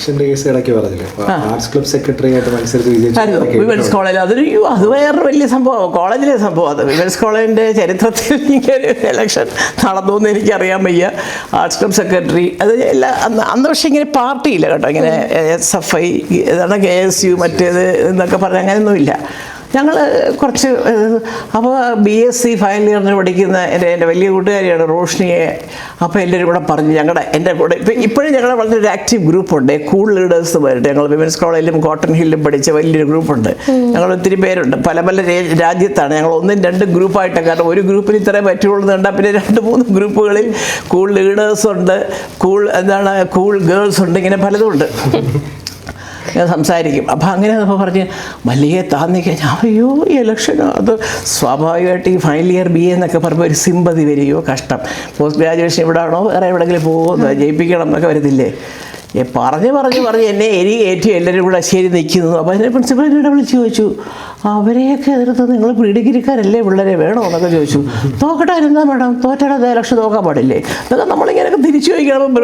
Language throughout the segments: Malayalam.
ഇലക്ഷന്റെ കേസ് ഇടയ്ക്ക് പറഞ്ഞില്ലേ ആർട്സ് ക്ലബ് സെക്രട്ടറി ആയിട്ട് മത്സരിച്ച് വിമൻസ് കോളേജ്. അതൊരു അത് വേറൊരു വലിയ സംഭവം. കോളേജിലെ സംഭവം അത്. വിമൻസ് കോളേജിന്റെ ചരിത്രത്തിൽ ഇങ്ങനെ ഇലക്ഷൻ നടന്നു എന്ന് എനിക്കറിയാൻ വയ്യ. Arts club secretary. അത് എല്ലാ അന്ന് പക്ഷേ ഇങ്ങനെ പാർട്ടിയില്ല കേട്ടോ. ഇങ്ങനെ S F I K S U മറ്റേത് എന്നൊക്കെ പറഞ്ഞ അങ്ങനെയൊന്നുമില്ല. ഞങ്ങൾ കുറച്ച് അപ്പോൾ ബി എസ് സി ഫൈനൽ ഇയറിന് പഠിക്കുന്ന എന്റെ എന്റെ വലിയ കൂട്ടുകാരിയാണ് റോഷ്നിയെ. അപ്പോൾ എല്ലാവരും കൂടെ പറഞ്ഞു ഞങ്ങളുടെ എന്റെ കൂടെ ഇപ്പം ഇപ്പോഴും ഞങ്ങളുടെ വളരെ ഒരു ആക്റ്റീവ് ഗ്രൂപ്പുണ്ട് കൂൾ ലീഡേഴ്സ് പറഞ്ഞിട്ട് ഞങ്ങൾ വിമൻസ് കോളേജിലും കോട്ടൺ ഹില്ലും പഠിച്ച വലിയൊരു ഗ്രൂപ്പുണ്ട് ഞങ്ങൾ ഒത്തിരി പേരുണ്ട്. പല പല രാജ്യത്താണ്. ഞങ്ങൾ ഒന്നും രണ്ടും ഗ്രൂപ്പായിട്ടാണ് കാരണം ഒരു ഗ്രൂപ്പിൽ ഇത്രേ പറ്റുള്ളൂ എന്ന് കണ്ടാൽ പിന്നെ രണ്ട് മൂന്ന് ഗ്രൂപ്പുകളിൽ കൂൾ ലീഡേഴ്സ് ഉണ്ട്. കൂൾ എന്താണ് കൂൾ ഗേൾസ് ഉണ്ട്. ഇങ്ങനെ പലതും ഉണ്ട്. സംസാരിക്കും. അപ്പം അങ്ങനെ നമ്മൾ പറഞ്ഞ് വലിയ താന്നി കഴിഞ്ഞാൽ അയ്യോ ഈ ഇലക്ഷൻ അത് സ്വാഭാവികമായിട്ട് ഈ ഫൈനൽ ഇയർ ബി എന്നൊക്കെ പറയുമ്പോൾ ഒരു സിമ്പതി വരികയോ കഷ്ടം. പോസ്റ്റ് ഗ്രാജുവേഷൻ ഇവിടെ ആണോ വേറെ എവിടെയെങ്കിലും പോകുമോ ജയിപ്പിക്കണം എന്നൊക്കെ വരുന്നില്ലേ ഏ പറഞ്ഞ് പറഞ്ഞ് പറഞ്ഞ് എന്നെ എരി ഏറ്റവും എല്ലാവരും കൂടെ ശരി നിൽക്കുന്നു. അപ്പോൾ അതിനെ പ്രിൻസിപ്പൽ എന്നോട് വിളിച്ച് ചോദിച്ചു അവരെയൊക്കെ എതിർത്ത് നിങ്ങൾ പ്രീഡിഗ്രിക്കാരല്ലേ പിള്ളേരെ വേണോ എന്നൊക്കെ ചോദിച്ചു. നോക്കട്ടെ എന്താ മേഡം? തോറ്റാൽ ഇലക്ഷൻ നോക്കാൻ പാടില്ലേ? അതൊക്കെ നമ്മളിങ്ങനെയൊക്കെ തിരിച്ചു ചോദിക്കണം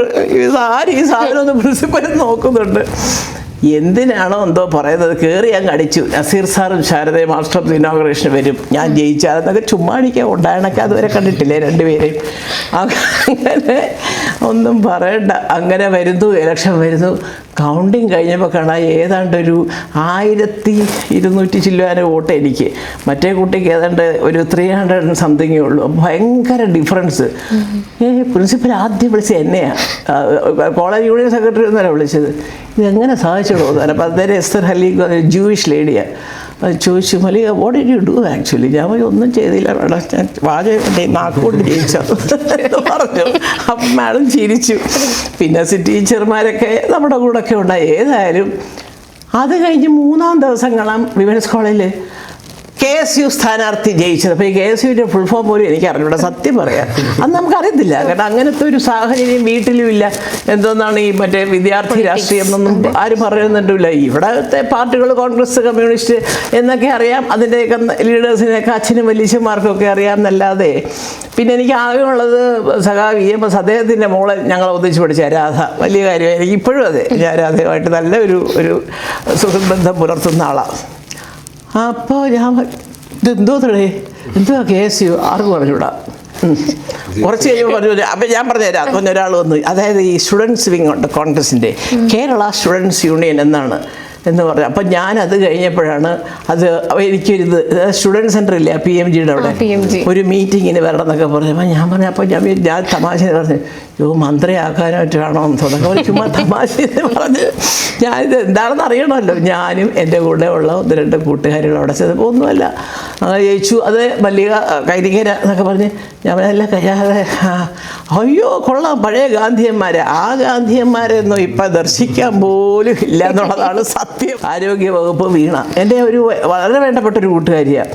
ആര് ഈ സാധനം ഒന്ന് പ്രിൻസിപ്പൽ നോക്കുന്നുണ്ട്? എന്തിനാണോ എന്തോ പറയുന്നത്? കയറി അങ്ങ് അടിച്ചു. നസീർ സാറും ശാരദയും മാസ്റ്റർ ഓഫ് ഇനോഗ്രേഷൻ വരും. ഞാൻ ജയിച്ചാൽ എന്നൊക്കെ ചുമ്മാ അടിക്കാൻ ഉണ്ടായണൊക്കെ അതുവരെ കണ്ടിട്ടില്ലേ രണ്ടുപേരെയും? അങ്ങനെ ഒന്നും പറയണ്ട. അങ്ങനെ വരുന്നു ഇലക്ഷൻ വരുന്നു. കൗണ്ടിങ് കഴിഞ്ഞപ്പോൾ കാണാൻ ഏതാണ്ട് ഒരു ആയിരത്തി ഇരുന്നൂറ്റി ചില്ലുവാന വോട്ട് എനിക്ക്. മറ്റേ കുട്ടിക്ക് ഏതാണ്ട് ഒരു ത്രീ ഹൺഡ്രഡ് സംതിങ്ങേ ഉള്ളൂ. ഭയങ്കര ഡിഫറൻസ് ഏ പ്രിൻസിപ്പൽ ആദ്യം വിളിച്ചത് എന്നെയാണ് കോളേജ് യൂണിയൻ സെക്രട്ടറി ഒന്നല്ല വിളിച്ചത്? ഇതെങ്ങനെ എന്ന് അപ്പോൾ അന്നേരം എസ്തർ ഹലി ജൂയിഷ് ലേഡിയാണ് അത് ചോദിച്ചു മലി what did you do actually ഞാൻ ഒന്നും ചെയ്തില്ല മേഡം ഞാൻ വാചകം നാക്കുകൊണ്ട് ജയിച്ചു എന്ന് പറഞ്ഞു. അപ്പം മാഡം ചിരിച്ചു. പിന്നെ സി ടീച്ചർമാരൊക്കെ നമ്മുടെ കൂടെ ഒക്കെ ഉണ്ടായി. ഏതായാലും അത് കഴിഞ്ഞ് മൂന്നാം ദിവസം കാണാം വിമൻസ് കോളേജിൽ കെ എസ് യു സ്ഥാനാർത്ഥി ജയിച്ചത്. അപ്പോൾ ഈ കെ എസ് യുവിന്റെ ഫുൾ ഫോം പോലും എനിക്ക് അറിഞ്ഞൂടെ സത്യം പറയാം. അത് നമുക്കറിയത്തില്ല. കാരണം അങ്ങനത്തെ ഒരു സാഹചര്യം വീട്ടിലും ഇല്ല. എന്തോന്നാണ് ഈ മറ്റേ വിദ്യാർത്ഥി രാഷ്ട്രീയം എന്നൊന്നും ആരും പറയുന്നുണ്ടില്ല ഇവിടത്തെ പാർട്ടികൾ കോൺഗ്രസ് കമ്മ്യൂണിസ്റ്റ് എന്നൊക്കെ അറിയാം. അതിന്റെയൊക്കെ ലീഡേഴ്സിനെയൊക്കെ അച്ഛനും വലിയച്ഛന്മാർക്കും ഒക്കെ അറിയാം എന്നല്ലാതെ പിന്നെ എനിക്ക് ആകെയുള്ളത് സഖാ വി എം എസ് അദ്ദേഹത്തിന്റെ മോളെ ഞങ്ങൾ ഒന്നിച്ച് പഠിച്ച രാധ. വലിയ കാര്യമായി എനിക്ക് ഇപ്പോഴും അതെ. ഞാൻ രാധയുമായിട്ട് നല്ല ഒരു ഒരു സുഹൃത്ത് ബന്ധം പുലർത്തുന്ന ആളാണ് അപ്പോൾ ഞാൻ ഇത് എന്തോ തടേ എന്തുവാ കേസ് യു ആർക്കും പറഞ്ഞൂടാ കുറച്ച് കഴിയുമ്പോൾ പറഞ്ഞു അപ്പം ഞാൻ പറഞ്ഞുതരാം. അപ്പം ഒരാൾ വന്നു അതായത് ഈ സ്റ്റുഡൻസ് വിങ് ഉണ്ട് കോൺഗ്രസിന്റെ കേരള സ്റ്റുഡൻസ് യൂണിയൻ എന്നാണ് എന്ന് പറഞ്ഞു. അപ്പം ഞാൻ അത് കഴിഞ്ഞപ്പോഴാണ് അത് എനിക്കൊരിത് സ്റ്റുഡന്റ് സെന്റർ ഇല്ലേ പി എം ജിയുടെ അവിടെ? ഒരു മീറ്റിങ്ങിന് വരണം എന്നൊക്കെ പറഞ്ഞു. അപ്പം ഞാൻ പറഞ്ഞു അപ്പോൾ ഞാൻ ഞാൻ തമാശ പറഞ്ഞു. യോ മന്ത്രിയാക്കാനായിട്ടാണോ എന്ന് തുടങ്ങി അവർ ചുമ്മാ തമാശ പറഞ്ഞ് ഞാനിത് എന്താണെന്ന് അറിയണമല്ലോ. ഞാനും എന്റെ കൂടെ ഉള്ള ഒന്ന് രണ്ട് കൂട്ടുകാരികളും അവിടെ ചെന്നപ്പോൾ ഒന്നുമല്ല. അങ്ങനെ ജയിച്ചു. അത് മല്ലിക കൈരികര എന്നൊക്കെ പറഞ്ഞ് ഞാൻ എല്ലാം കഴിയാതെ അയ്യോ കൊള്ളാം. പഴയ ഗാന്ധിയന്മാരെ. ആ ഗാന്ധിയന്മാരെയൊന്നും ഇപ്പം ദർശിക്കാൻ പോലും ഇല്ല എന്നുള്ളതാണ് സത്യം. ആരോഗ്യ വകുപ്പ് വീണ. എന്റെ ഒരു വളരെ വേണ്ടപ്പെട്ട ഒരു കൂട്ടുകാരിയാണ്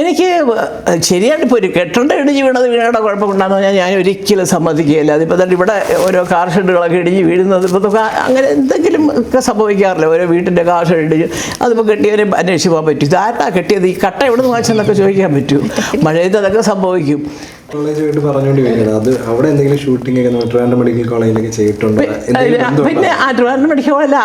എനിക്ക് ശരിയായിട്ട് ഇപ്പോൾ ഒരു കെട്ടണ്ട ഇടിഞ്ഞ് വീണത് വീണയുടെ കുഴപ്പമുണ്ടാകുന്ന ഞാൻ ഞാൻ ഒരിക്കലും സമ്മതിക്കുകയില്ല. അതിപ്പോൾ തന്നെ ഇവിടെ ഓരോ കാർ ഷെഡുകളൊക്കെ ഇടിഞ്ഞ് വീഴുന്നത് ഇപ്പോൾ അങ്ങനെ എന്തെങ്കിലും ഒക്കെ സംഭവിക്കാറില്ല? ഓരോ വീട്ടിന്റെ കാർ ഷെഡ് ഇടിഞ്ഞ് അതിപ്പോൾ കെട്ടിയവരെ അന്വേഷിച്ച് പോകാൻ പറ്റും. ഇതാരാ കെട്ടിയത്? ഈ കട്ട എവിടെ നിന്ന് വാങ്ങിച്ചെന്നൊക്കെ ചോദിക്കാൻ പറ്റും. മഴയത്ത് അതൊക്കെ സംഭവിക്കും. കോളേജുമായിട്ട് പറഞ്ഞുകൊണ്ട് വരുന്നത് അത് അവിടെ എന്തെങ്കിലും ഷൂട്ടിംഗ് ഒക്കെ ട്രിവാൻഡ്രം മെഡിക്കൽ കോളേജിലൊക്കെ ചെയ്തിട്ടുണ്ടോ? പിന്നെ ആ ട്രിവാൻഡ്രം മെഡിക്കൽ കോളേജിൽ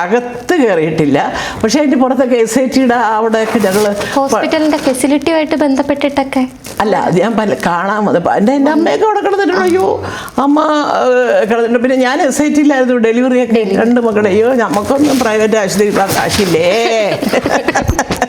അകത്ത് കയറിയിട്ടില്ല പക്ഷേ അതിന്റെ പുറത്തൊക്കെ എസ് ഐ ടിയുടെ അവിടെയൊക്കെ ഞങ്ങൾ ഹോസ്പിറ്റലിന്റെ ഫെസിലിറ്റിയുമായിട്ട് ബന്ധപ്പെട്ടിട്ടൊക്കെ? അല്ല അത് ഞാൻ പല കാണാൻ മതി എന്റെ എന്റെ അമ്മയൊക്കെ അവിടെ കിടന്നിട്ടുണ്ട്. അയ്യോ അമ്മ കിടന്നിട്ടുണ്ട്. പിന്നെ ഞാൻ എസ് ഐ ടിയിലായിരുന്നു ഡെലിവറി ഒക്കെ. രണ്ട് മക്കളെ. അയ്യോ നമുക്കൊന്നും പ്രൈവറ്റ് ആശുപത്രി കാശില്ലേ?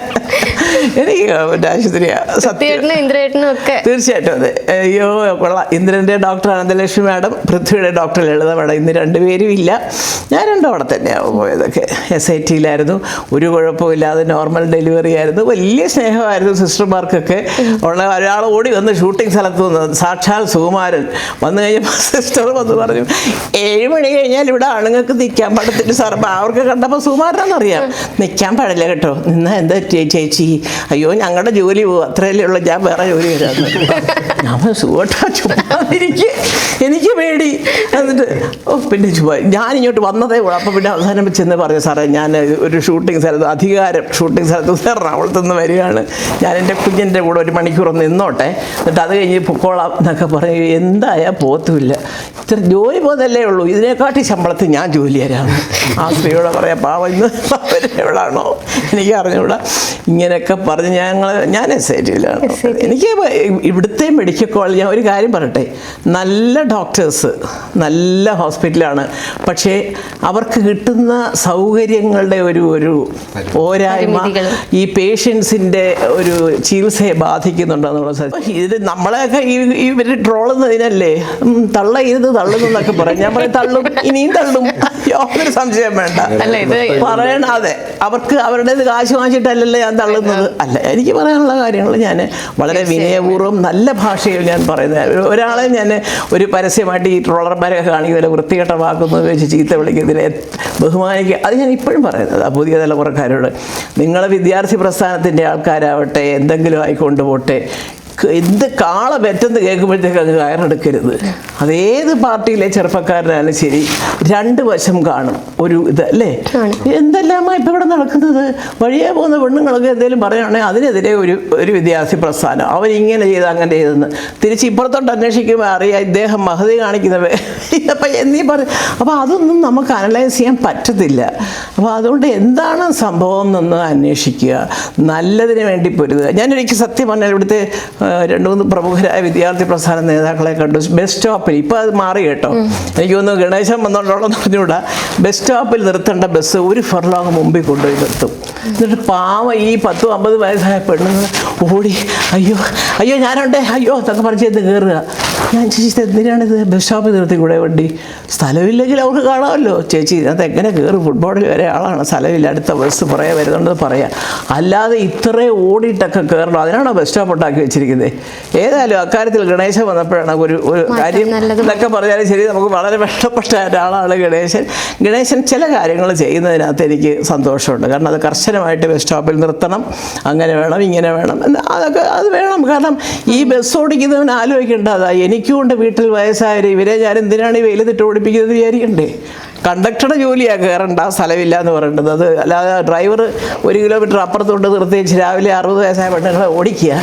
എനിക്ക് സത്യം. സത്യേട്ടനും ഇന്ദ്രേട്ടനും ഒക്കെ. തീർച്ചയായിട്ടും അതെ. അയ്യോ കൊള്ളാം. ഇന്ദ്രന്റെ ഡോക്ടർ അനന്തലക്ഷ്മി മാഡം പൃഥ്വിയുടെ ഡോക്ടർ ലളിത മാഡം ഇന്ന് രണ്ടുപേരും ഇല്ല. ഞാൻ രണ്ടും അവിടെ തന്നെയാണ് പോയതൊക്കെ. എസ് ഐ ടിയിലായിരുന്നു ഒരു കുഴപ്പമില്ലാതെ നോർമൽ ഡെലിവറി ആയിരുന്നു. വലിയ സ്നേഹമായിരുന്നു സിസ്റ്റർമാർക്കൊക്കെ. ഉള്ള ഒരാൾ ഓടി വന്ന് ഷൂട്ടിംഗ് സ്ഥലത്ത് നിന്ന് സാക്ഷാൽ സുകുമാരൻ. വന്നു കഴിഞ്ഞപ്പോൾ സിസ്റ്റർ വന്ന് പറഞ്ഞു ഏഴ് മണി കഴിഞ്ഞാൽ ഇവിടെ ആണുങ്ങൾക്ക് നിൽക്കാൻ പാടത്തില്ല സാർ അപ്പം അവർക്ക് കണ്ടപ്പോൾ സുകുമാരനാണെന്നറിയാം. നിൽക്കാൻ പാടില്ല കേട്ടോ. നിന്നാ എന്താ ചേ- ചേച്ചി അയ്യോ ഞങ്ങളുടെ ജോലി പോകും അത്രയല്ലേ ഉള്ളൂ ഞാൻ വേറെ ജോലി വരാമെന്ന് ഞാൻ സുഖട്ടാ ചുമ്മാതിരിക്കുക എനിക്ക് പേടി. എന്നിട്ട് ഓ പിന്നെ ചുമ്മാ ഞാൻ ഇങ്ങോട്ട് വന്നതേ ഉള്ളൂ. അപ്പോൾ പിന്നെ അവസാനം ചെന്ന് പറഞ്ഞു സാറേ ഞാൻ ഒരു ഷൂട്ടിംഗ് സ്ഥലത്ത് അധികാരം ഷൂട്ടിംഗ് സ്ഥലത്ത് നിന്ന് എറണാകുളത്ത് നിന്ന് വരികയാണ്. ഞാൻ എന്റെ കുഞ്ഞിന്റെ കൂടെ ഒരു മണിക്കൂർ ഒന്ന് നിന്നോട്ടെ. എന്നിട്ട് അത് കഴിഞ്ഞ് പൊക്കോളാം എന്നൊക്കെ പറഞ്ഞു എന്തായാൽ പോത്തുമില്ല. ഇത്ര ജോലി പോകുന്നല്ലേ ഉള്ളൂ. ഇതിനെക്കാട്ടി ശമ്പളത്തിൽ ഞാൻ ജോലി തരാം ആ സ്ത്രീയോട് പറയാം പാവം ഇന്ന് എവിടാണോ? എനിക്ക് അറിഞ്ഞൂടാ. ഇങ്ങനെയൊക്കെ പറഞ്ഞ് ഞങ്ങൾ ഞാൻ എസ് ഐ ടിയിലാണ്. എനിക്ക് ഇവിടുത്തെ മെഡിക്കൽ കോളേജ് ഞാൻ ഒരു കാര്യം പറയട്ടെ. നല്ല ഡോക്ടേഴ്സ് നല്ല ഹോസ്പിറ്റലാണ്. പക്ഷേ അവർക്ക് കിട്ടുന്ന സൗകര്യങ്ങളുടെ ഒരു ഒരു പോരായ്മ. ഈ പേഷ്യൻസിന്റെ ഒരു ചികിത്സയെ ബാധിക്കുന്നുണ്ടെന്നുള്ള ഇത് നമ്മളെയൊക്കെ ഈ ഇവർ ട്രോളുന്നതിനല്ലേ? തള്ള ഇത് തള്ളുന്നു എന്നൊക്കെ പറയും. ഞാൻ പറയും തള്ളും ഇനിയും തള്ളും. യാതൊരു സംശയം വേണ്ട. പറയണതെ ഇത് പറയണ അതെ. അവർക്ക് അവരുടേത് കാശ് വാങ്ങിച്ചിട്ടല്ലല്ലോ ഞാൻ തള്ളുന്നത്. അല്ല എനിക്ക് പറയാനുള്ള കാര്യങ്ങൾ ഞാൻ വളരെ വിനയപൂർവം നല്ല ഭാഷയിൽ ഞാൻ പറയുന്നത്. ഒരാളെ ഞാൻ ഒരു പരസ്യമായിട്ട് ഈ ട്രോളർമാരൊക്കെ കാണിക്കുന്നതിൽ വൃത്തികെട്ട വാക്കുന്നത് വെച്ച് ചീത്ത വിളിക്കുന്നതിനെ ബഹുമാനിക്കുക. അത് ഞാൻ ഇപ്പോഴും പറയുന്നത് ആ പുതിയ തലമുറക്കാരോട്. നിങ്ങളെ വിദ്യാർത്ഥി പ്രസ്ഥാനത്തിന്റെ ആൾക്കാരാവട്ടെ എന്തെങ്കിലും ആയിക്കൊണ്ട് പോട്ടെ എന്ത് കാള പെറ്റെന്ന് കേൾക്കുമ്പോഴത്തേക്ക് അത് കയറെടുക്കരുത് അതേത് പാർട്ടിയിലെ ചെറുപ്പക്കാരനായാലും ശരി രണ്ട് വശം കാണും. ഒരു ഇത് അല്ലേ? ആണ്. എന്തെല്ലാമാ ഇപ്പം ഇവിടെ നടക്കുന്നത്? വഴിയെ പോകുന്ന പെണ്ണുങ്ങളൊക്കെ എന്തെങ്കിലും പറയുകയാണെങ്കിൽ അതിനെതിരെ ഒരു ഒരു വിദ്യാർത്ഥി പ്രസ്ഥാനം. അവരിങ്ങനെ ചെയ്ത് അങ്ങനെ ചെയ്തെന്ന്. തിരിച്ച് ഇപ്പുറത്തോട്ട് അന്വേഷിക്കുമ്പോൾ അറിയാം ഇദ്ദേഹം മഹതി കാണിക്കുന്നവേ അപ്പം എന്നീ പറ അപ്പോൾ അതൊന്നും നമുക്ക് അനലൈസ് ചെയ്യാൻ പറ്റത്തില്ല. അപ്പോൾ അതുകൊണ്ട് എന്താണ് സംഭവം എന്നൊന്ന് അന്വേഷിക്കുക. നല്ലതിന് വേണ്ടി പൊരുതുക. ഞാനൊരിക്കൽ സത്യം പറഞ്ഞാൽ ഇവിടുത്തെ രണ്ട് മൂന്ന് പ്രമുഖരായ വിദ്യാർത്ഥി പ്രസ്ഥാന നേതാക്കളെ കണ്ടു. ബസ് സ്റ്റോപ്പിൽ ഇപ്പോൾ അത് മാറി കേട്ടോ. എനിക്ക് തോന്നുന്നു ഗണേശൻ വന്നോണ്ടോളെന്ന് പറഞ്ഞുകൂടാ. ബസ് സ്റ്റോപ്പിൽ നിർത്തേണ്ട ബസ് ഒരു ഫർലോങ് മുമ്പിൽ കൊണ്ടുപോയി നിർത്തും. എന്നിട്ട് പാവ ഈ പത്തും അമ്പത് വയസ്സായ പെണ്ണുങ്ങൾ ഓടി അയ്യോ അയ്യോ ഞാനുണ്ടേ അയ്യോ എന്നൊക്കെ പറഞ്ഞ് ചെന്ന് കയറുക ഞാൻ ചേച്ചി എന്തിനാണിത് ബസ് സ്റ്റോപ്പിൽ നിർത്തി കൂടെ വണ്ടി? സ്ഥലമില്ലെങ്കിൽ അവർക്ക് കാണാമല്ലോ. ചേച്ചി ഇതിനകത്ത് എങ്ങനെ കയറി? ഫുട്ബോളിൽ വരെ ആളാണ്. സ്ഥലമില്ല. അടുത്ത ബസ് പറയാൻ വരുന്നുണ്ടെന്ന് പറയാം. അല്ലാതെ ഇത്രയും ഓടിയിട്ടൊക്കെ കയറണം. അതിനാണോ ബസ് സ്റ്റോപ്പ് ഉണ്ടാക്കി വെച്ചിരിക്കുന്നത് ഏതായാലും അക്കാര്യത്തിൽ ഗണേശൻ വന്നപ്പോഴാണ് ഒരു ഒരു കാര്യം ഇതൊക്കെ എന്നൊക്കെ പറഞ്ഞാലും ശരി നമുക്ക് വളരെ വിഷപ്പെട്ട ഒരാളാണ് ഗണേശൻ. ഗണേശൻ ചില കാര്യങ്ങൾ ചെയ്യുന്നതിനകത്ത് എനിക്ക് സന്തോഷമുണ്ട്. കാരണം അത് കർശനമായിട്ട് ബസ് സ്റ്റോപ്പിൽ നിർത്തണം. അങ്ങനെ വേണം ഇങ്ങനെ വേണം. അതൊക്കെ അത് വേണം. കാരണം ഈ ബസ് ഓടിക്കുന്നവൻ ആലോചിക്കേണ്ട അതാ. എനിക്കും ഉണ്ട് വീട്ടിൽ വയസ്സായവർ ഇവരെ ഞാൻ എന്തിനാണ് ഈ വെയിലത്തിട്ട് ഓടിപ്പിക്കുന്നത് വിചാരിക്കണ്ടേ? കണ്ടക്ടറുടെ ജോലിയാണ് കയറേണ്ട സ്ഥലമില്ല എന്ന് പറയേണ്ടത്. അത് അല്ലാതെ ഡ്രൈവർ ഒരു കിലോമീറ്റർ അപ്പുറത്തോട്ട് നിർത്തിച്ച് രാവിലെ അറുപത് വയസ്സായ പെണ്ണുങ്ങളെ ഓടിക്കുക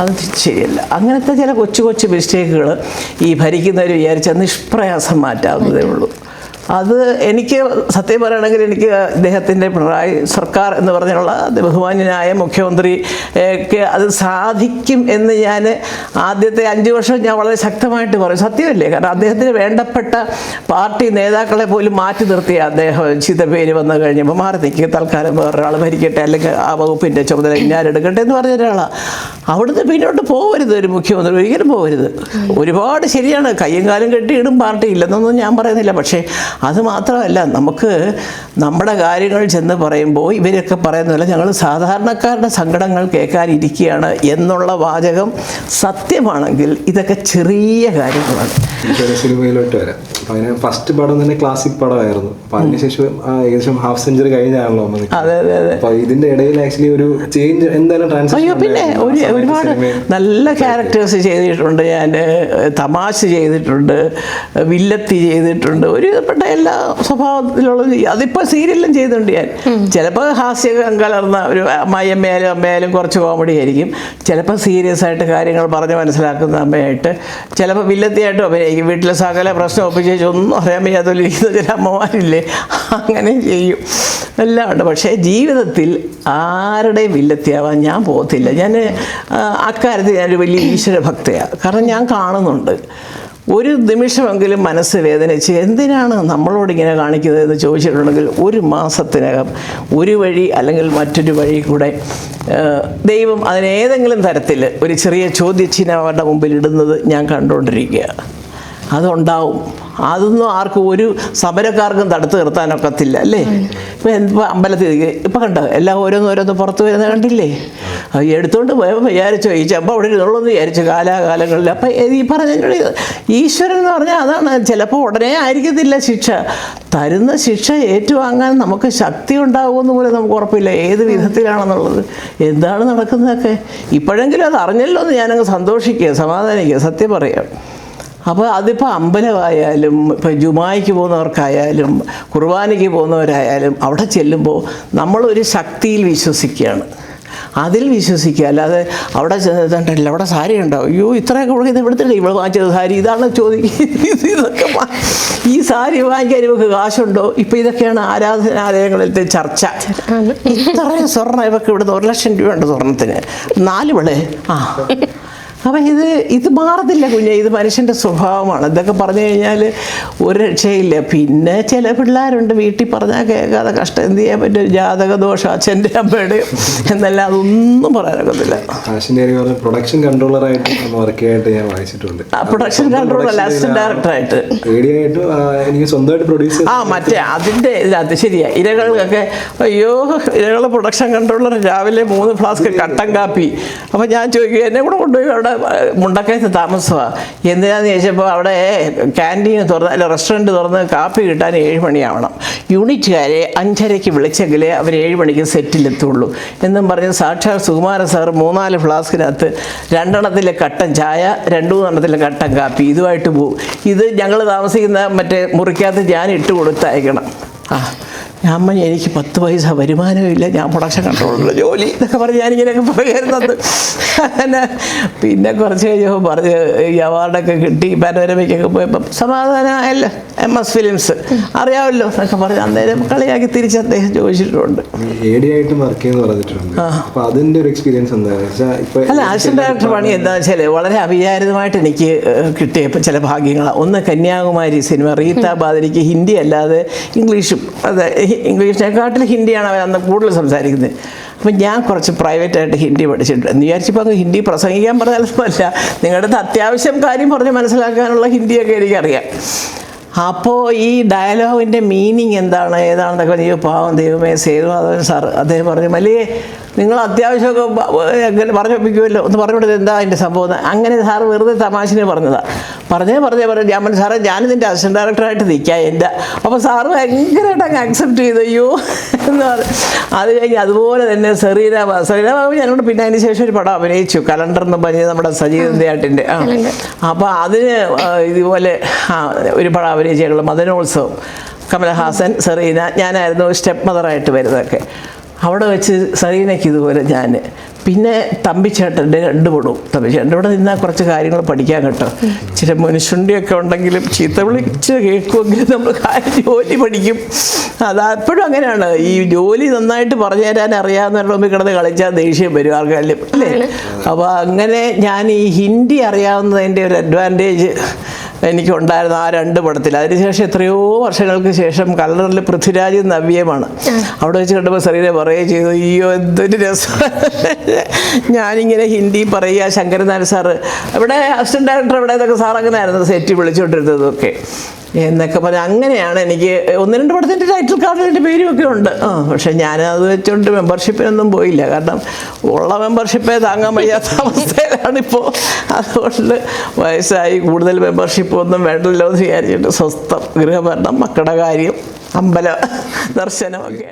അത് ശരിയല്ല. അങ്ങനത്തെ ചില കൊച്ചു കൊച്ചു മിസ്റ്റേക്കുകൾ ഈ ഭരിക്കുന്നവർ വിചാരിച്ചാൽ നിഷ്പ്രയാസം മാറ്റാവുന്നതേ ഉള്ളൂ. അത് എനിക്ക് സത്യം പറയുകയാണെങ്കിൽ എനിക്ക് ഇദ്ദേഹത്തിന്റെ പിണറായി സർക്കാർ എന്ന് പറഞ്ഞുള്ള ബഹുമാന്യനായ മുഖ്യമന്ത്രി അത് സാധിക്കും എന്ന് ഞാൻ ആദ്യത്തെ അഞ്ച് വർഷം ഞാൻ വളരെ ശക്തമായിട്ട് പറയും. സത്യമല്ലേ? കാരണം അദ്ദേഹത്തിന് വേണ്ടപ്പെട്ട പാർട്ടി നേതാക്കളെ പോലും മാറ്റി നിർത്തിയ അദ്ദേഹം ചീത്ത പേര് വന്നു കഴിഞ്ഞപ്പോൾ മാറി നിൽക്കുക. തൽക്കാലം വേറൊരാൾ ഭരിക്കട്ടെ അല്ലെങ്കിൽ ആ വകുപ്പിന്റെ ചുമതല ഞാൻ എടുക്കട്ടെ എന്ന് പറഞ്ഞ ഒരാളാണ് അവിടുന്ന് പിന്നോട്ട് പോകരുത് ഒരു മുഖ്യമന്ത്രി ഒരിക്കലും പോകരുത് ഒരുപാട് ശരിയാണ്. കയ്യും കാലും കെട്ടിയിടും പാർട്ടി ഇല്ലെന്നൊന്നും ഞാൻ പറയുന്നില്ല. പക്ഷേ അത് മാത്രമല്ല നമുക്ക് നമ്മുടെ കാര്യങ്ങൾ ചെന്ന് പറയുമ്പോൾ ഇവരൊക്കെ പറയുന്നില്ല ഞങ്ങൾ സാധാരണക്കാരുടെ സങ്കടങ്ങൾ കേൾക്കാനിരിക്കുകയാണ് എന്നുള്ള വാചകം സത്യമാണെങ്കിൽ ഇതൊക്കെ ചെറിയ കാര്യങ്ങളാണ്. സിനിമയിലോട്ട് വരാം. അതിന് ഫസ്റ്റ് പടം തന്നെ ക്ലാസിക് പടമായിരുന്നു. അപ്പൊ അതിനുശേഷം ഏകദേശം ഹാഫ് സെഞ്ചുറി കഴിഞ്ഞാണല്ലോ അതെ അതെ അതെ. അപ്പൊ ഇതിന്റെ ഇടയിൽ ആക്ച്വലി ഒരു ചേഞ്ച് എന്തായാലും അയ്യോ പിന്നെ ഒരു ഒരുപാട് നല്ല ക്യാരക്ടേഴ്സ് ചെയ്തിട്ടുണ്ട് ഞാൻ തമാശ ചെയ്തിട്ടുണ്ട് വില്ലത്തി ചെയ്തിട്ടുണ്ട് ഒരുപ്പെട്ട എല്ലാ സ്വഭാവത്തിലുള്ള അതിപ്പോൾ സീരിയലും ചെയ്തിട്ടുണ്ട് ഞാൻ. ചിലപ്പോൾ ഹാസ്യം കലർന്ന ഒരു അമ്മായിയമ്മയായാലും അമ്മയാലും കുറച്ച് കോമഡി ആയിരിക്കും. ചിലപ്പോൾ സീരിയസ് ആയിട്ട് കാര്യങ്ങൾ പറഞ്ഞ് മനസ്സിലാക്കുന്ന അമ്മയായിട്ട് ചിലപ്പോൾ വില്ലത്തിയായിട്ടും അഭിനയിക്കും. വീട്ടിലെ സകല പ്രശ്നം ഒപ്പിച്ചേച്ച് ഒന്നും അറിയാൻ വയ്യാതൊലിരിക്കുന്ന ചില അമ്മമാരില്ലേ? അങ്ങനെ ചെയ്യും. എല്ലാം ഉണ്ട്. പക്ഷേ ജീവിതത്തിൽ ആരുടെയും വില്ലത്തിയാവാൻ ഞാൻ പോകത്തില്ല. ഞാൻ അക്കാര്യത്തിൽ ഞാനൊരു വലിയ ഈശ്വര ഭക്തയാണ് കാരണം ഞാൻ കാണുന്നുണ്ട്. ഒരു നിമിഷമെങ്കിലും മനസ്സ് വേദനിച്ച് എന്തിനാണ് നമ്മളോട് ഇങ്ങനെ കാണിക്കുന്നത് എന്ന് ചോദിച്ചിട്ടുണ്ടെങ്കിൽ ഒരു മാസത്തിനകം ഒരു വഴി അല്ലെങ്കിൽ മറ്റൊരു വഴി കൂടെ ദൈവം അതിനേതെങ്കിലും തരത്തിൽ ഒരു ചെറിയ ചോദ്യചിഹ്നം അവരുടെ മുമ്പിൽ ഇടുന്നത് ഞാൻ കണ്ടുകൊണ്ടിരിക്കുക അതുണ്ടാവും. അതൊന്നും ആർക്കും ഒരു സമരക്കാർക്കും തടുത്ത് നിർത്താനൊക്കത്തില്ല അല്ലേ? ഇപ്പം എന്ത് അമ്പലത്തിൽ ഇപ്പം കണ്ടോ? എല്ലാം ഓരോന്ന് ഓരോന്ന് പുറത്ത് വരുന്നത് കണ്ടില്ലേ? അത് എടുത്തുകൊണ്ട് പോയപ്പോൾ വിചാരിച്ചു ഈ ചെമ്പ അവിടെ ഇരുന്നുള്ളൂ വിചാരിച്ചു കാലാകാലങ്ങളിൽ. അപ്പം ഈ പറഞ്ഞ ഈശ്വരൻ എന്ന് പറഞ്ഞാൽ അതാണ് ചിലപ്പോൾ ഉടനെ ആയിരിക്കത്തില്ല ശിക്ഷ. തരുന്ന ശിക്ഷ ഏറ്റുവാങ്ങാൻ നമുക്ക് ശക്തി ഉണ്ടാകുമെന്ന് പോലും നമുക്ക് ഉറപ്പില്ല. ഏത് വിധത്തിലാണെന്നുള്ളത്? എന്താണ് നടക്കുന്നതൊക്കെ? ഇപ്പോഴെങ്കിലും അത് അറിഞ്ഞല്ലോ എന്ന് ഞാനങ്ങ് സന്തോഷിക്കുക സമാധാനിക്കുക. സത്യം പറയാം. അപ്പോൾ അതിപ്പോൾ അമ്പലമായാലും ഇപ്പോൾ ജുമായിക്ക് പോകുന്നവർക്കായാലും കുർബാനയ്ക്ക് പോകുന്നവരായാലും അവിടെ ചെല്ലുമ്പോൾ നമ്മളൊരു ശക്തിയിൽ വിശ്വസിക്കുകയാണ്. അതിൽ വിശ്വസിക്കുക. അല്ലാതെ അവിടെ ചെന്നിട്ടുണ്ടല്ലോ അവിടെ സാരി ഉണ്ടാവും. അയ്യോ ഇത്രയൊക്കെ ഉള്ളത് ഇത് ഇവിടുത്തെ ഇവിടെ വാങ്ങിച്ചത് സാരി. ഇതാണ് ചോദിക്കുന്നത് ഇതൊക്കെ ഈ സാരി വാങ്ങിക്കാൻ ഇവക്ക് കാശുണ്ടോ? ഇപ്പം ഇതൊക്കെയാണ് ആരാധനാലയങ്ങളിലത്തെ ചർച്ച. ഇത്രയും സ്വർണം ഇവക്ക് ഇവിടുന്ന് ഒരു ലക്ഷം രൂപയുണ്ട് സ്വർണത്തിന് നാല് വിളെ. ആ. അപ്പം ഇത് ഇത് മാറത്തില്ല കുഞ്ഞെ. ഇത് മനുഷ്യന്റെ സ്വഭാവമാണ്. ഇതൊക്കെ പറഞ്ഞു കഴിഞ്ഞാൽ ഒരു രക്ഷയില്ല. പിന്നെ ചില പിള്ളേരുണ്ട് വീട്ടിൽ പറഞ്ഞാൽ കേൾക്കാതെ കഷ്ടം. എന്ത് ചെയ്യാൻ പറ്റും? ജാതക ദോഷം അച്ഛന്റെ അമ്മയുടെയും എന്നല്ല അതൊന്നും പറയാനൊക്കത്തില്ല. പ്രൊഡക്ഷൻ കൺട്രോളറായിട്ട് വർക്ക് ചെയ്യാനായിട്ട് ഞാൻ വായിച്ചിട്ടുണ്ട്. ആ പ്രൊഡക്ഷൻ കൺട്രോളർ അല്ല അസിസ്റ്റന്റ് ഡയറക്ടറായിട്ട് എനിക്ക് സ്വന്തമായിട്ട് പ്രൊഡ്യൂസ് ആ മറ്റേ അതിന്റെ ഇതിനകത്ത് ശരിയാ. ഇരകൾക്കൊക്കെ അയ്യോ ഇരകൾ പ്രൊഡക്ഷൻ കൺട്രോളർ രാവിലെ മൂന്ന് ഫ്ലാസ്ക് കട്ടൻ കാപ്പി. അപ്പം ഞാൻ ചോദിക്കും എന്നെ കൂടെ കൊണ്ടുപോയി അവിടെ മുണ്ടക്കയത്ത് താമസമാണ് എന്തിനാന്ന് ചോദിച്ചപ്പോൾ അവിടെ ക്യാന്റീൻ തുറന്ന് അല്ല റെസ്റ്റോറന്റ് തുറന്ന് കാപ്പി കിട്ടാൻ ഏഴ് മണിയാവണം. യൂണിറ്റുകാരെ അഞ്ചരയ്ക്ക് വിളിച്ചെങ്കിലേ അവർ ഏഴ് മണിക്ക് സെറ്റിലെത്തുള്ളൂ. എന്നും പറഞ്ഞ് സാക്ഷാൽ സുകുമാരൻ സാർ മൂന്നാൽ ഫ്ലാസ്കിനകത്ത് രണ്ടെണ്ണത്തിലെ കട്ടൻ ചായ രണ്ടു മൂന്നെണ്ണത്തിലെ കട്ടൻ കാപ്പി ഇതുമായിട്ട് പോകും ഇത് ഞങ്ങൾ താമസിക്കുന്ന മറ്റേ മുറിക്കകത്ത് ഞാൻ ഇട്ട് കൊടുത്തയക്കണം. ആ. ഞാൻ പറഞ്ഞു എനിക്ക് പത്ത് പൈസ വരുമാനമില്ല. ഞാൻ പ്രൊഡക്ഷൻ കൺട്രോളുള്ള ജോലി എന്നൊക്കെ പറഞ്ഞ് ഞാനിങ്ങനെയൊക്കെ പറയുന്നത്. അങ്ങനെ പിന്നെ കുറച്ച് കഴിഞ്ഞപ്പോൾ പറഞ്ഞ് ഈ അവാർഡൊക്കെ കിട്ടി. പാനോരമയ്ക്കൊക്കെ പോയപ്പം സമാധാനമായല്ലോ. M S films. അറിയാമല്ലോ എന്നൊക്കെ പറഞ്ഞ് അന്നേരം കളിയാക്കി തിരിച്ച് അദ്ദേഹം ചോദിച്ചിട്ടുണ്ട്. അല്ല അസിസ്റ്റന്റ് ഡയറക്ടർ പണി എന്താ വെച്ചാൽ വളരെ അവിചാരിതമായിട്ട് എനിക്ക് കിട്ടിയപ്പോൾ കിട്ടിയ ചില ഭാഗ്യങ്ങളാണ് ഒന്ന് കന്യാകുമാരി സിനിമ റീത്ത ബാദരിക്ക് ഹിന്ദി അല്ലാതെ ഇംഗ്ലീഷും അതെ ഇംഗ്ലീഷിനെക്കാട്ടിൽ ഹിന്ദിയാണ് അവർ അന്ന് കൂടുതൽ സംസാരിക്കുന്നത്. അപ്പം ഞാൻ കുറച്ച് പ്രൈവറ്റായിട്ട് ഹിന്ദി പഠിച്ചിട്ടുണ്ട്. എന്ന് വിചാരിച്ചപ്പോൾ അങ്ങ് ഹിന്ദി പ്രസംഗിക്കാൻ പറഞ്ഞാലൊന്നുമല്ല നിങ്ങളുടെ അത്യാവശ്യം കാര്യം പറഞ്ഞ് മനസ്സിലാക്കാനുള്ള ഹിന്ദിയൊക്കെ എനിക്കറിയാം. അപ്പോൾ ഈ ഡയലോഗിന്റെ മീനിങ് എന്താണ്? ഏതാണെന്നൊക്കെ നീ പാവം ദൈവമേ സേതുമാധവൻ സാർ അദ്ദേഹം പറഞ്ഞു മല്ലിയെ നിങ്ങൾ അത്യാവശ്യമൊക്കെ എങ്ങനെ പറഞ്ഞു വെപ്പിക്കുമല്ലോ ഒന്ന് പറഞ്ഞു കൊടുത്തത് എന്താ അതിന്റെ സംഭവം? അങ്ങനെ സാർ വെറുതെ തമാശനെ പറഞ്ഞതാണ് പറഞ്ഞേ പറഞ്ഞേ പറഞ്ഞു. ഞാൻ പറഞ്ഞു സാറേ ഞാനിതിന്റെ അസിസ്റ്റന്റ് ഡയറക്ടറായിട്ട് നിൽക്കാം എന്റെ അപ്പോൾ സാറ് ഭയങ്കരമായിട്ട് അങ്ങ് അക്സെപ്റ്റ് ചെയ്തു. അയ്യോ എന്ന് പറഞ്ഞു. അത് കഴിഞ്ഞ് അതുപോലെ തന്നെ സെറീന സെറീന ബാബു ഞാനോട് പിന്നെ അതിന് ശേഷം ഒരു പടം അഭിനയിച്ചു. കലണ്ടർ എന്ന് പറഞ്ഞ് നമ്മുടെ സജീവന്തിയാട്ടിന്റെ ആ. അപ്പോൾ അതിന് ഇതുപോലെ ആ, ഒരു പടം അഭിനയിച്ചു ഞങ്ങൾ മദനോത്സവം. കമലഹാസൻ സെറീന ഞാനായിരുന്നു സ്റ്റെപ്പ് മദറായിട്ട് വരുന്നതൊക്കെ. അവിടെ വെച്ച് സെറീനയ്ക്ക് ഇതുപോലെ ഞാൻ പിന്നെ തമ്പിച്ചേട്ടന്റെ രണ്ട് പടവും തമ്പിച്ചേട്ടന്റെ ഇവിടെ നിന്നാൽ കുറച്ച് കാര്യങ്ങൾ പഠിക്കാൻ കേട്ടോ. ചില മനുഷ്യണ്ടിയൊക്കെ ഉണ്ടെങ്കിലും ചീത്ത വിളിച്ച് കേൾക്കുമെങ്കിലും നമ്മൾ കാര്യം ജോലി പഠിക്കും. അത് അപ്പോഴും അങ്ങനെയാണ്. ഈ ജോലി നന്നായിട്ട് പറഞ്ഞു തരാൻ അറിയാവുന്നവരുടെ മുമ്പിൽ കിടന്ന് കളിച്ചാൽ ദേഷ്യം വരും ആർക്കാലും അല്ലേ? അപ്പോൾ അങ്ങനെ ഞാൻ ഈ ഹിന്ദി അറിയാവുന്നതിന്റെ ഒരു അഡ്വാന്റേജ് എനിക്കുണ്ടായിരുന്നു ആ രണ്ട് പടത്തിൽ. അതിനുശേഷം എത്രയോ വർഷങ്ങൾക്ക് ശേഷം കല്ലറിൽ പൃഥ്വിരാജ് നവ്യമാണ്. അവിടെ വെച്ച് കണ്ടപ്പോൾ സെറീനെ പറയുകയും ചെയ്തു അയ്യോ എന്തൊരു രസം. ഞാനിങ്ങനെ ഹിന്ദി പറയുക ശങ്കരനാരായണ സാറ് ഇവിടെ അസിസ്റ്റന്റ് ഡയറക്ടർ ഇവിടെ ഇതൊക്കെ സാർ അങ്ങനെ ആയിരുന്നു സെറ്റ് വിളിച്ചുകൊണ്ടിരുന്നതൊക്കെ എന്നൊക്കെ പറഞ്ഞ് അങ്ങനെയാണ് എനിക്ക് ഒന്ന് രണ്ട് പടത്തിന്റെ ടൈറ്റിൽ കാർഡിൽ എന്റെ പേരും ഒക്കെ ഉണ്ട്. ആ പക്ഷേ ഞാൻ അത് വെച്ചുകൊണ്ട് മെമ്പർഷിപ്പിനൊന്നും പോയില്ല. കാരണം ഉള്ള മെമ്പർഷിപ്പേ താങ്ങാൻ വയ്യാത്ത അവസ്ഥയിലാണിപ്പോൾ അതുകൊണ്ട് വയസ്സായി കൂടുതൽ മെമ്പർഷിപ്പ് ഒന്നും വേണ്ടല്ലോ എന്ന് വിചാരിച്ചിട്ട് സ്വസ്ഥം ഗൃഹഭരണം മക്കളുടെ കാര്യം അമ്പല ദർശനമൊക്കെ